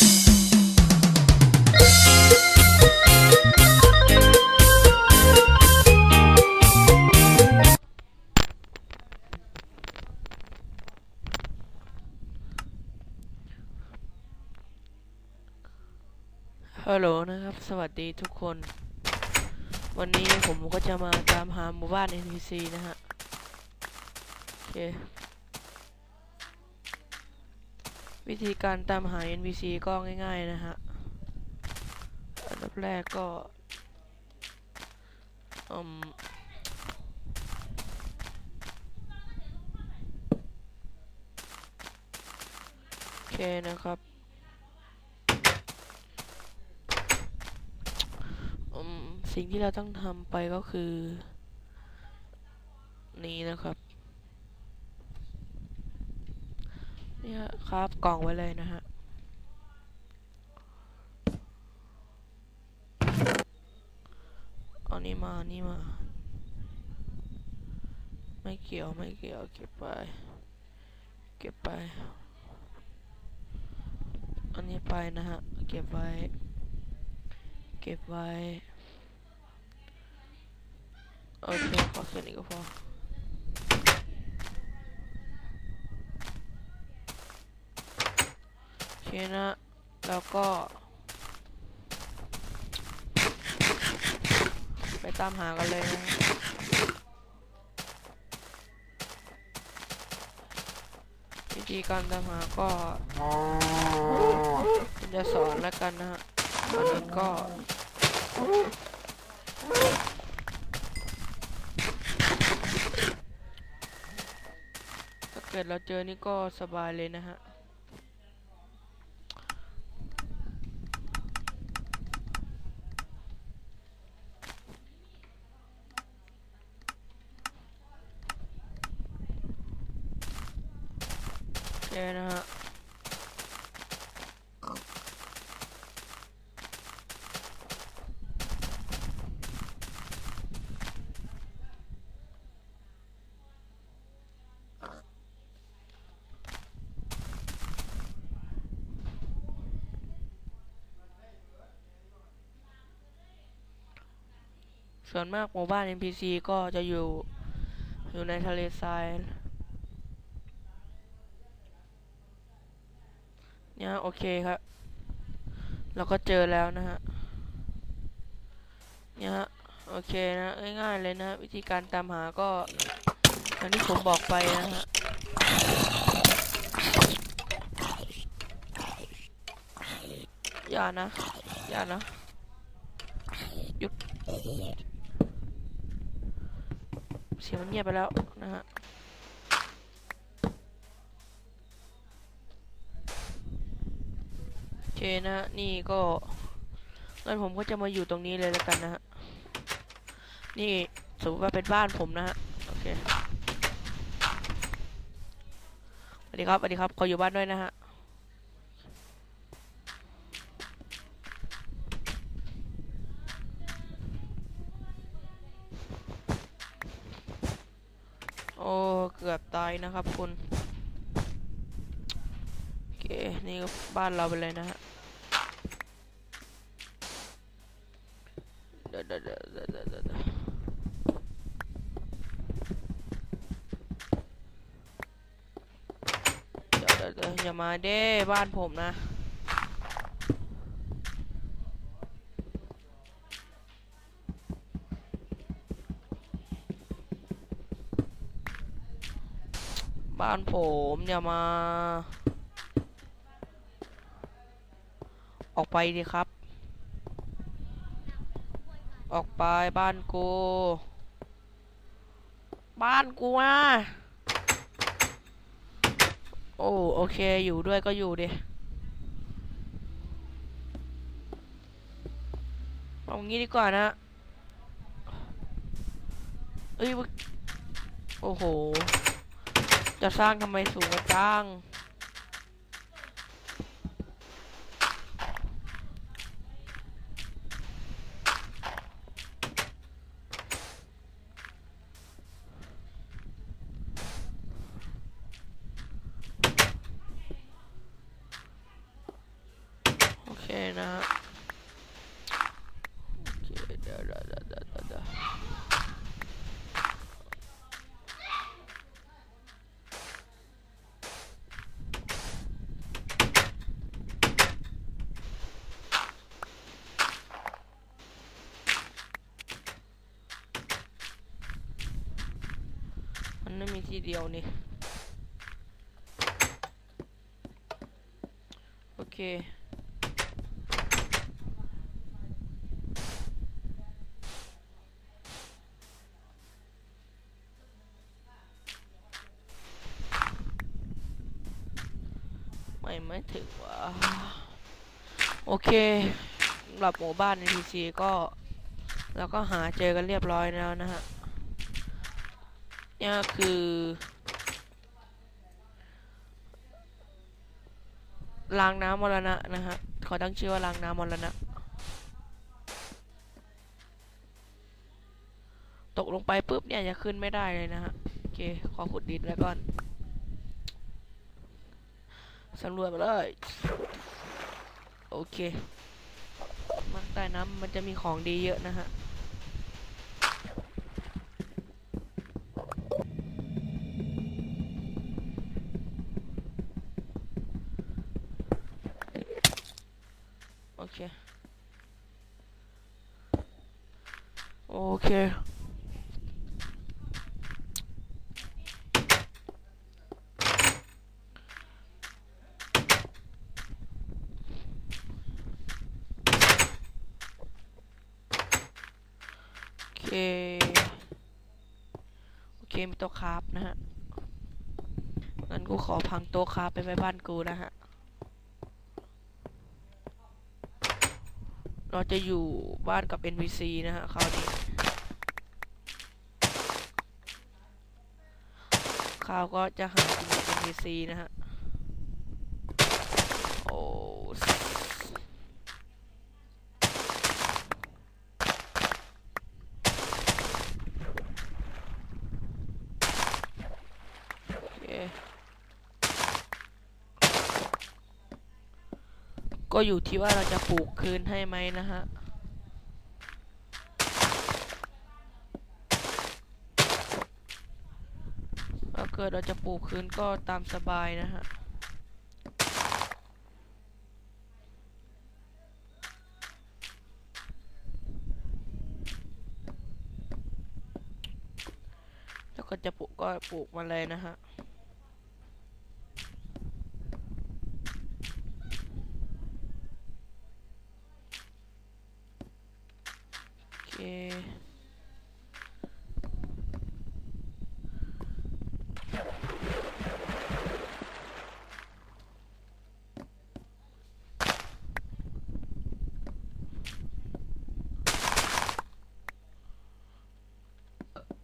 ฮัลโหลนะครับ สวัสดีทุกคน วันนี้ผมก็จะมาตามหาหมู่บ้าน NPC นะฮะ โอเค วิธีการตามหา NPC ก็ง่าย ๆ นะฮะ อันดับแรกก็อืมโอเคนะครับสิ่งที่เราต้องทำไปก็คือ นี้นะครับเนี่ย ครับกล่องไว้เลยนะฮะเอานี้มานี่มา ไม่เกี่ยวไม่เกี่ยวเก็บไป เก็บไป อันนี้ไปนะฮะ เก็บไว้ เก็บไว้ โอเค ขอแค่นี้ก็พอ โอ เคนะ แล้วก็ ไปตามหากันเลยนะวิธีการตามหาก็จะสอนแล้วกันนะฮะอันนั้ก็ถ้าเกิดเราเจอนี่ก็สบายเลยนะฮะ โอเคนะฮะส่วนมากหมู่บ้าน NPC ก็จะอยู่อยู่ในทะเลทราย เนี่ยโอเคครับ เราก็เจอแล้วนะฮะเนี่ยฮะโอเคนะง่ายๆเลยนะ วิธีการตามหาก็อย่างที่ผมบอกไปนะฮะอย่านะ อย่านะ หยุด เสียงมันเงียบไปแล้วนะฮะ โอ เคนะฮะนี่ก็งั้นผมก็จะมาอยู่ตรงนี้เลยแล้วกันนะฮะนี่สมมติว่าเป็นบ้านผมนะฮะโอเคสวัสดีครับสวัสดีครับขออยู่บ้านด้วยนะฮะโอ้เกือบตายนะครับคุณี่ก็บ้านเราไปเลยนะฮะเดี๋เดี๋เดี๋เดี๋ยวเดี๋ยวอย่ามาเด้บ้านผมนะบ้านผมอย่ามา ออกไปดิครับ ออกไปบ้านกู บ้านกูนะโอ้โอเคอยู่ด้วยก็อยู่ดิเอางี้ดีกว่านะเอ้ยโอ้โห จะสร้างทำไมสูงกว่าจ้าง นะฮะโอเคเดี๋ยวเดี๋ยวเดี๋ยวเดี๋ยวเดี๋ยวเดี๋ยวมันไม่มีที เดียวนี่ โอเคไม่ไม่ถึงว่าโอเคสำหรับหมู่บ้านในทีซีก็เราก็หาเจอกันเรียบร้อยแล้วนะฮะ เนี่ยคือรางน้ำมรณะนะฮะขาตั้งชื่อว่ารางน้ำมรณะ ตกลงไปปุ๊บเนี่ยจะขึ้นไม่ได้เลยนะฮะ โอเค ขอขุดดินไว้ก่อนสำรวจมาเลย โอเคมันใต้น้ำมันจะมีของดีเยอะนะฮะ โอเค โอเค โอเคมีโต๊ะคราฟนะฮะ งั้นกูขอพังโต๊ะคราฟไปไว้บ้านกูนะฮะ เราจะอยู่บ้านกับ NPC นะฮะคราวนี้คราวก็จะหากินกับ NPC นะฮะ โอ้เค ก็อยู่ที่ว่าเราจะปลูกคืนให้ไหมนะฮะถ้าเกิดเราจะปลูกคืนก็ตามสบายนะฮะแล้วก็จะปลูกก็ปลูกมาเลยนะฮะ โอเค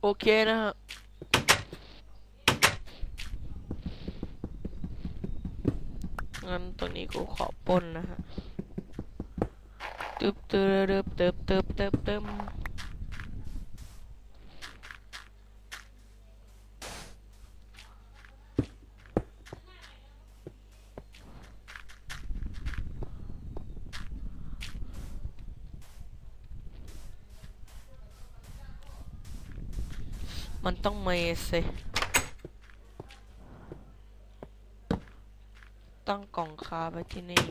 โอเคนะฮะงั้นตรงนี้กูขอปล้นนะฮะ ตึบตึบตึบตึบตึบตึบตึบ มันต้องเมสสิตั้งกล่องคาไว้ที่นี่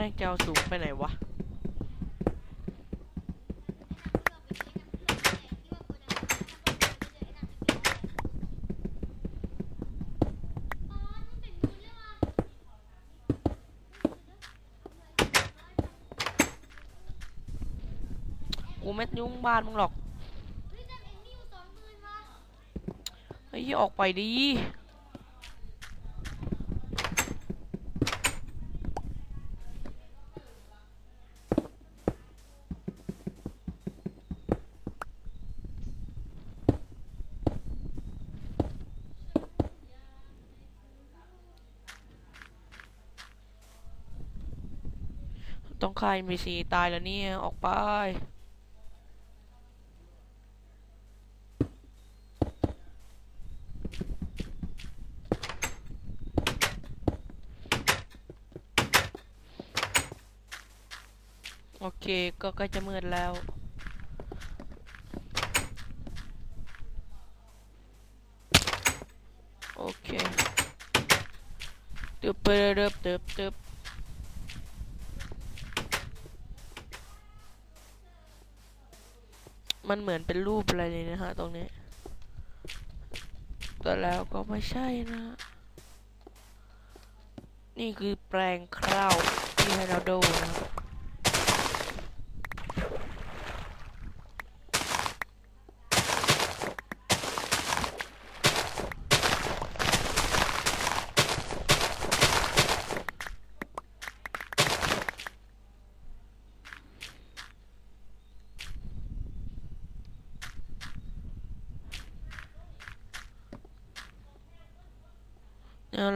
ม่งจะเอาสูงไปไหนวะ กูไม่ยุ่งบ้านมึงหรอก เฮ้ย ออกไปดิ ต้องใครมีสีตายแล้วเนี่ย ออกไป โอเค ก็ใกล้จะมืดแล้วโอเคตึบเปิบตึบตึบตึบ มันเหมือนเป็นรูปอะไรเลยนะฮะ ตรงนี้ แต่แล้วก็ไม่ใช่นะ นี่คือแปลงคราวที่ให้เราดูนะ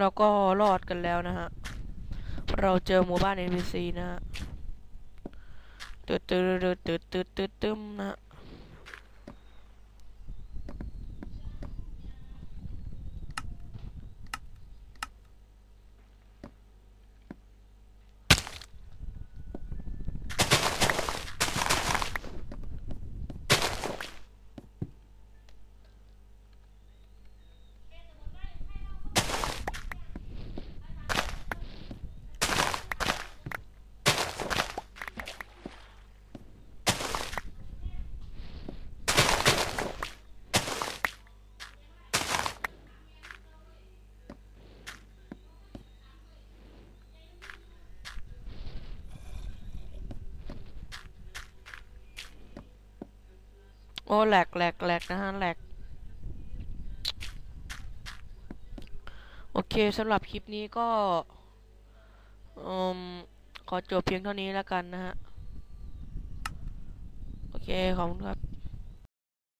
เราก็รอดกันแล้วนะฮะ เราเจอหมู่บ้าน NPC นะฮะตึ๊ดตึ๊ดตึ๊ดตึ๊ดตึ๊ดตึมนะ อ้แหลกแหลกแหลกนะฮะแหลกโอเคสำหรับคลิปนี้ก็อืมขอจบเพียงเท่านี้แล้วกันนะฮะ โอเค ขอบคุณครับ